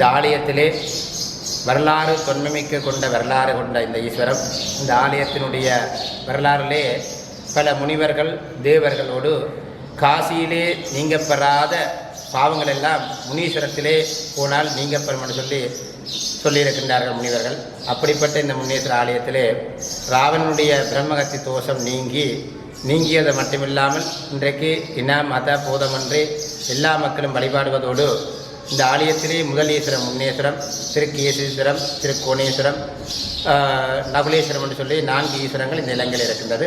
இந்த ஆலயத்திலே வரலாறு தொன்மைமிக்க கொண்ட வரலாறு கொண்ட இந்த ஈஸ்வரம். இந்த ஆலயத்தினுடைய வரலாறிலே பல முனிவர்கள் தேவர்களோடு காசியிலே நீங்க பெறாத பாவங்கள் எல்லாம் முனீஸ்வரத்திலே போனால் நீங்க பெறும்னு சொல்லி சொல்லியிருக்கின்றார்கள் முனிவர்கள். அப்படிப்பட்ட இந்த முன்னேஸ்வர ஆலயத்திலே ராவணனுடைய பிரம்மகத்தி தோஷம் நீங்கி நீங்கியது மட்டுமில்லாமல் இன்றைக்கு இன மத போதமன்றி எல்லா மக்களும் வழிபாடுவதோடு இந்த ஆலயத்திலே முதல் ஈஸ்வரம் முன்னேஸ்வரம் திருக்கேசீஸ்வரம் திருக்கோணேஸ்வரம் நகுலேஸ்வரம் என்று சொல்லி நான்கு ஈஸ்வரங்கள் இந்த இலங்கையில் இருக்கின்றது.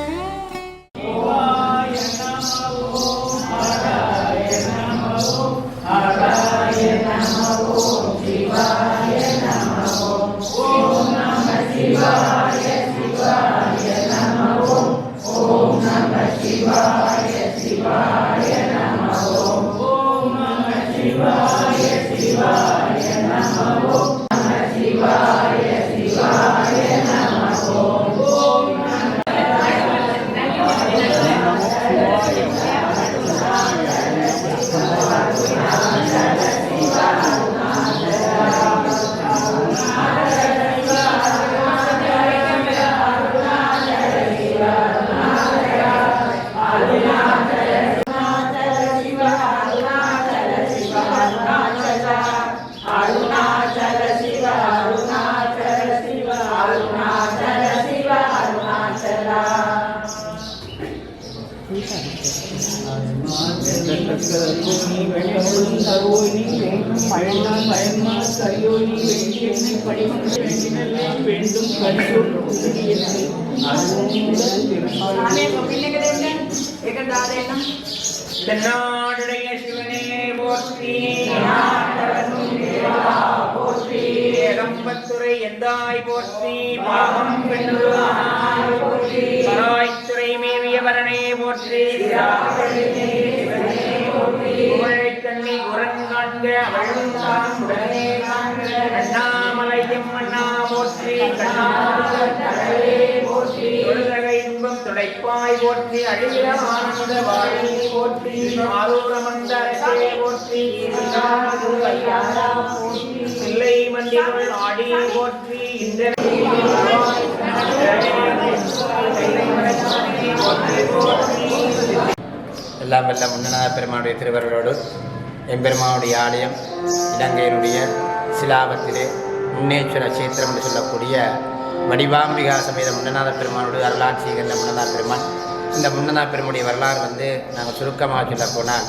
நீ வேண்டும் தருவோய் நீ வேண்டும் மழைநாள் நீ வேண்டி என்னை படிக்கும் வேண்டினல்லே வேண்டும் கரியோய் தென்னாடுடைய சிவனே போற்றி. போற்றி ஏகம்பத்துறை எந்தாய் போற்றி பாகம் பெண்ணுருவாய் போற்றி புகழைக் கண்ணி அழுந்தான் உடனே அண்ணாமலையும் அண்ணா போற்றி கண்ணாமலே இன்பம் துடைப்பாய் போற்றி ஆனந்த வாழி போற்றி போற்றி ஆடி போற்றி. இந்த எல்லாம் வல்ல முன்னநாத பெருமானுடைய திருவருளோடு எம்பெருமானுடைய ஆலயம் இலங்கையினுடைய சிலாபத்திலே முன்னேஸ்வர கஷேத்திரம் என்று சொல்லக்கூடிய வடிவாம்பிகா சமேத முன்னநாத பெருமானுடைய அருளாட்சி கண்ட முன்னநாத பெருமான். இந்த முன்னநாத பெருமுடைய வரலாறு வந்து நாங்கள் சுருக்கமாக சொல்ல போனால்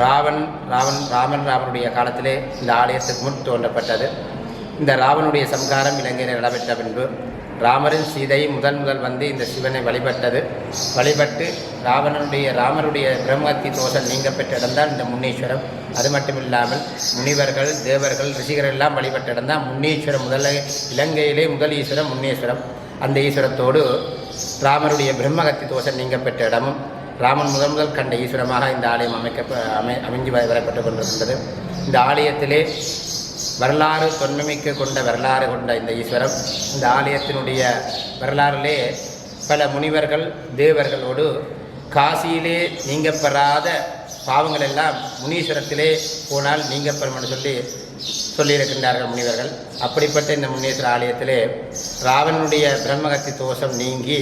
ராவன் ராவன் ராமன் ராமனுடைய காலத்திலே இந்த ஆலயத்துக்கு முன் தோன்றப்பட்டது. இந்த ராவனுடைய சம்காரம் இலங்கையில் நடைபெற்ற பின்பு ராமரின் சீதை முதல் முதல் வந்து இந்த சிவனை வழிபட்டது. வழிபட்டு ராவணனுடைய ராமருடைய பிரம்மத்தி தோஷம் நீங்க பெற்ற இடம்தான் இந்த முன்னீஸ்வரம் அது மட்டும் இல்லாமல் முனிவர்கள் தேவர்கள் ரிஷிகர் எல்லாம் வழிபட்டிடம்தான் முன்னீஸ்வரம் முதல்ல இலங்கையிலே முதல் ஈஸ்வரம் முன்னீஸ்வரம் அந்த ஈஸ்வரத்தோடு ராமருடைய பிரம்மகத்தி தோஷம் நீங்க பெற்ற இடமும் ராமன் முதல் முதல் கண்ட ஈஸ்வரமாக இந்த ஆலயம் அமைக்க அமை அமைஞ்சு வரப்பட்டு கொண்டிருக்கின்றது இந்த ஆலயத்திலே வரலாறு தொன்மைமிக்க கொண்ட வரலாறு கொண்ட இந்த ஈஸ்வரம் இந்த ஆலயத்தினுடைய வரலாறிலே பல முனிவர்கள் தேவர்களோடு காசியிலே நீங்க பெறாத பாவங்கள் எல்லாம் முனீஸ்வரத்திலே போனால் நீங்க பெறும்னு சொல்லி சொல்லியிருக்கின்றார்கள் முனிவர்கள். அப்படிப்பட்ட இந்த முனீஸ்வர ஆலயத்திலே ராவனுடைய பிரம்மகத்தி தோஷம் நீங்கி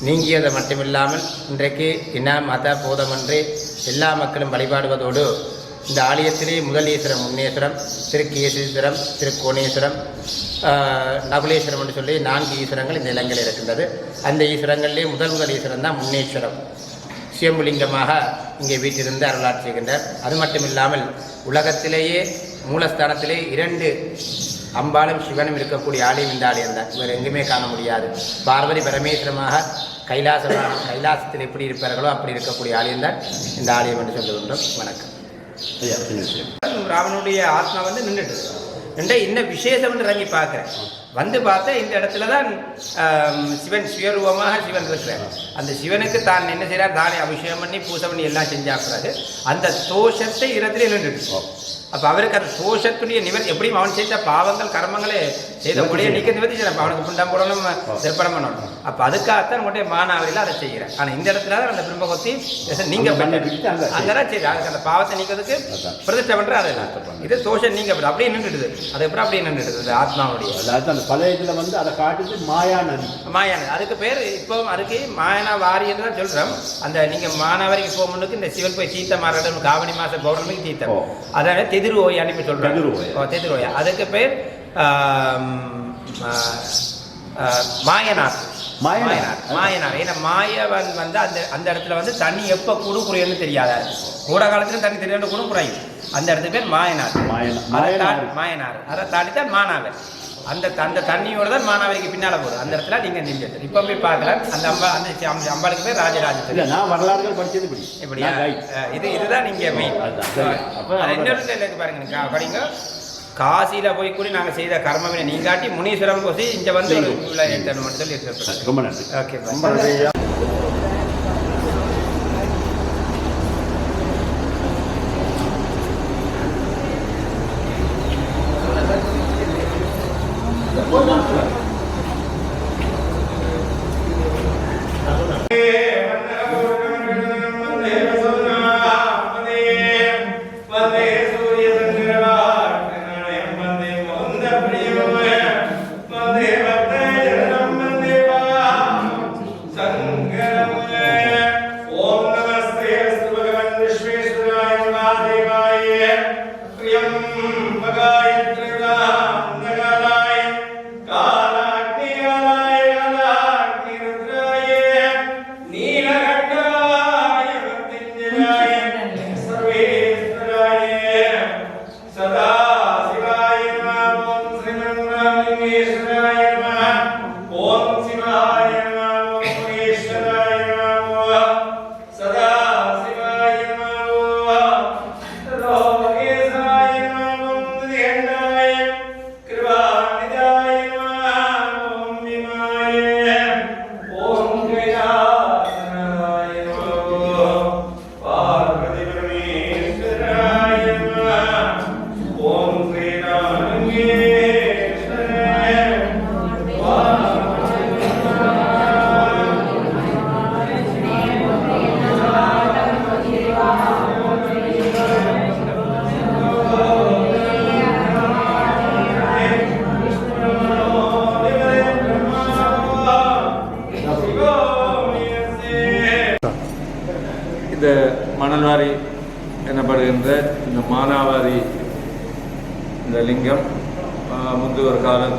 நீங்கியது மட்டுமில்லாமல் இன்றைக்கு இன மத போதமன்றி எல்லா மக்களும் வழிபாடுவதோடு இந்த ஆலயத்திலே முதல் ஈஸ்வரம் முன்னேஸ்வரம் திரு கேசீஸ்வரம் திரு கோணேஸ்வரம் நகுலேஸ்வரம் என்று சொல்லி நான்கு ஈஸ்வரங்கள் இந்த இலங்கையில் இருக்கின்றது. அந்த ஈஸ்வரங்களிலே முதல் முதல் ஈஸ்வரம் தான் முன்னேஸ்வரம். சிவமுலிங்கமாக இங்கே வீட்டிலிருந்து அருளாட்சி செய்கின்றார். அது மட்டும் இல்லாமல் உலகத்திலேயே மூலஸ்தானத்திலே இரண்டு அம்பாளும் சிவனும் இருக்கக்கூடிய ஆலயம் இந்த ஆலயம் தான். இவர் எங்குமே காண முடியாது. பார்வதி பரமேஸ்வரமாக கைலாச கைலாசத்தில் எப்படி இருப்பார்களோ அப்படி இருக்கக்கூடிய ஆலயம் தான் இந்த ஆலயம் என்று சொல்லுகின்றோம். வணக்கம். ராவனுடைய ஆத்மா வந்து நின்றுட்டு நின்ற என்ன விசேஷம்னு இறங்கி பார்க்குறேன். வந்து பார்த்தா இந்த இடத்துல தான் சிவன் சுயரூபமாக சிவன் இருக்கிறார். அந்த சிவனுக்கு தான் என்ன செய்கிறார் தானே அபிஷேகம் பண்ணி பூசை பண்ணி எல்லாம் செஞ்சா பிறகு அந்த தோஷத்தை இடத்துல நின்றுட்டு அப்போ அவருக்கு அந்த தோஷத்துடைய நிவர் எப்படியும் அவன் செய்த பாவங்கள் கர்மங்களே செய்த முடிய நிற்க நிவர்த்தி செய்யணும். அவனுக்கு புண்டம் போடணும் திருப்பணம் பண்ணணும். அப்போ அதுக்காகத்தான் உங்களுடைய மானாவரியில் அதை செய்கிறேன் ஆனால் இந்த இடத்துல தான் அந்த பிரம்மகத்தி நீங்க அவன் மண்ணை விட்டு அங்க செய்றான். அங்கதான் சரி அதுக்கு அந்த பாவத்தை நீக்கிறதுக்கு. பிரதிஷ்டை பண்ற அது இது தோஷம் நீங்க அப்படியே நின்றுடுது. அது எப்படி அப்படியே நின்றுடுது. ஆத்மாவுடைய அதாவது அந்த பழைய இதுல வந்து அதை காட்டுது மாயா நதி. அதுக்கு பேர் இப்போ அதுக்கு மாயனா வாரின்னு தான் சொல்றோம். அந்த நீங்க மானாவரிக்கு போக முன்னுக்கு இந்த சிவன் போய் தீர்த்த மாறடம் காவணி மாச பௌர்ணமிக்கு தீர்த்தம். அதாவது தெதிரு ஓயான்னு இப்ப சொல்றோம் தெதிரு ஓயா. அதுக்கு பேர் ஆ, மாயனார். மாயனார். ஏன்னா மாயவன் வந்து அந்த அந்த இடத்துல வந்து தண்ணி எப்போ கூடு குறையும்னு தெரியாதா கூட காலத்துல தண்ணி தெரியாத கூட குறையும் அந்த இடத்துக்கு பேர் மாயனார். மாயனார். மாயனார். அதை தாண்டி தான் மானாவர் அந்த அந்த தண்ணியோட தான் மானாவரிக்கு பின்னால போகுது. அந்த இடத்துல நீங்க நின்று இப்போ போய் பார்க்கலாம் அந்த அம்பா அந்த அம்பாளுக்கு பேர் ராஜராஜ நான் வரலாறுகள் படிச்சது இப்படி. இப்படியா? இது இதுதான் நீங்க மெயின் இன்னொரு இருக்கு பாருங்க நீங்க படிங்க. காசியில போய் கூட நாங்க செய்த கர்மவினை நீங்காட்டி முனீஸ்வரம் போசி இங்க வந்து சொல்லி ரொம்ப நன்றி. ஓகே ரொம்ப நன்றி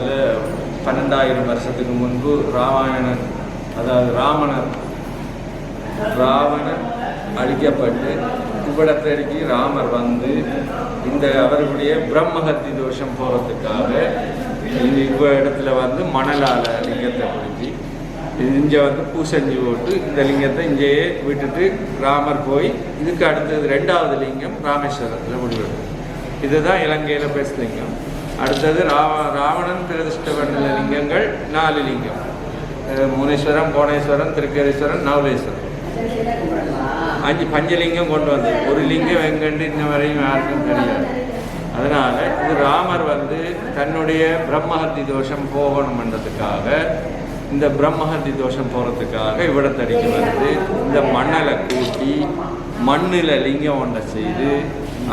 வந்து பன்னெண்டாயிரம் வருஷத்துக்கு முன்பு ராமாயணன் அதாவது ராவணன் ராவணன் அழிக்கப்பட்டு இவ்விடத்தடிக்கு ராமர் வந்து இந்த அவர்களுடைய பிரம்மஹத்தி தோஷம் போகிறதுக்காக இவ்வ இடத்துல வந்து மணலால் லிங்கத்தை பிடிச்சி இங்கே வந்து பூசஞ்சி போட்டு இந்த லிங்கத்தை இங்கேயே விட்டுட்டு ராமர் போய் இதுக்கு அடுத்தது ரெண்டாவது லிங்கம் ராமேஸ்வரத்தில் முடிவெடுக்கும். இதுதான் இலங்கையில் பெஸ்ட் லிங்கம். அடுத்தது ராவ ராவணன் பிரதிஷ்ட லிங்கங்கள் நாலு லிங்கம். முனீஸ்வரம் கோணேஸ்வரன் திருக்கேரீஸ்வரன் நவலேஸ்வரன். அஞ்சு பஞ்சலிங்கம் கொண்டு வந்தது ஒரு லிங்கம் எங்கண்டு இன்ன வரையும் யாருக்கும் தெரியாது. அதனால் இது ராமர் வந்து தன்னுடைய பிரம்மஹத்தி தோஷம் போகணும்ன்றதுக்காக இந்த பிரம்மஹத்தி தோஷம் போகிறதுக்காக இவ்விடத்தடிக்கு வந்து இந்த மண்ணலை கூட்டி மண்ணில் லிங்கம் ஒன்றை செய்து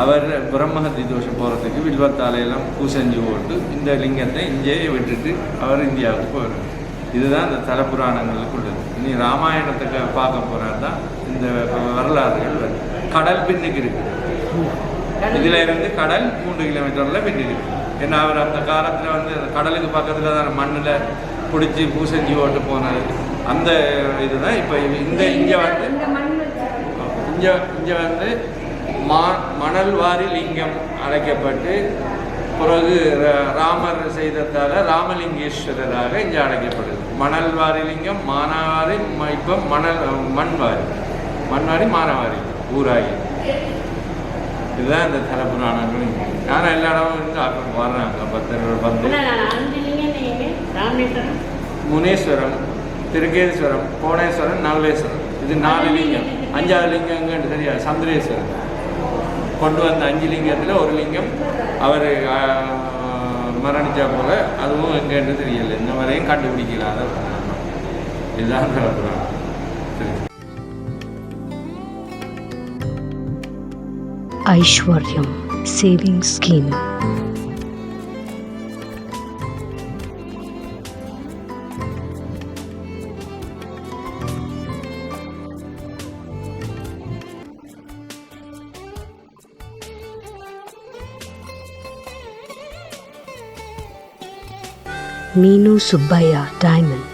அவர் பிரம்மஹத்தி தோஷம் போகிறதுக்கு வில்வத்தாலையெல்லாம் பூசெஞ்சு போட்டு இந்த லிங்கத்தை இங்கேயே விட்டுட்டு அவர் இந்தியாவுக்கு போயிடுறார் இதுதான் இந்த தல புராணங்களுக்கு உள்ளது. இனி ராமாயணத்துக்கு பார்க்க போனால் தான் இந்த வரலாறுகள் வருது. கடல் பின்னுக்கு இருக்கு. இதுல இருந்து கடல் மூன்று கிலோமீட்டர்ல வெட்டிருக்கு ஏன்னா அவர் அந்த காலத்துல வந்து கடலுக்கு பக்கத்துல தான் மண்ணுல பிடிச்சி பூசஞ்சி ஓட்டு போனது. அந்த இதுதான் இப்போ இந்த இங்க வந்து இங்க இங்க வந்து மா மணல் வாரி லிங்கம் அழைக்கப்பட்டு பிறகு ராமர் செய்ததால ராமலிங்கேஸ்வரராக இங்கே அழைக்கப்படுது. மணல் வாரி லிங்கம் மானாவாரி இப்போ மணல் மண்வாரி. மண்வாரி மானாவாரி ஊராகி. இதுதான் இந்த தல புராணங்கள் ஆனால் எல்லா இடமும் இருந்து அப்புறம் வர்றாங்க. பக்தர்கள் வந்து முனேஸ்வரம் திருக்கேதீஸ்வரம் கோணேஸ்வரம் நவலேஸ்வரம். இது நாலு லிங்கம். அஞ்சாவது லிங்கங்கன்னு தெரியாது சந்திரேஸ்வரன் கொண்டு வந்த அஞ்சு லிங்கத்தில் ஒரு லிங்கம் அவர் மரணிச்சா போல அதுவும் எங்கன்னு தெரியல. இன்ன வரையும் கண்டுபிடிக்கல. அதை இதுதான் கலப்புறாங்க Aishwaryam saving scheme. Meenu Subbaya Diamonds.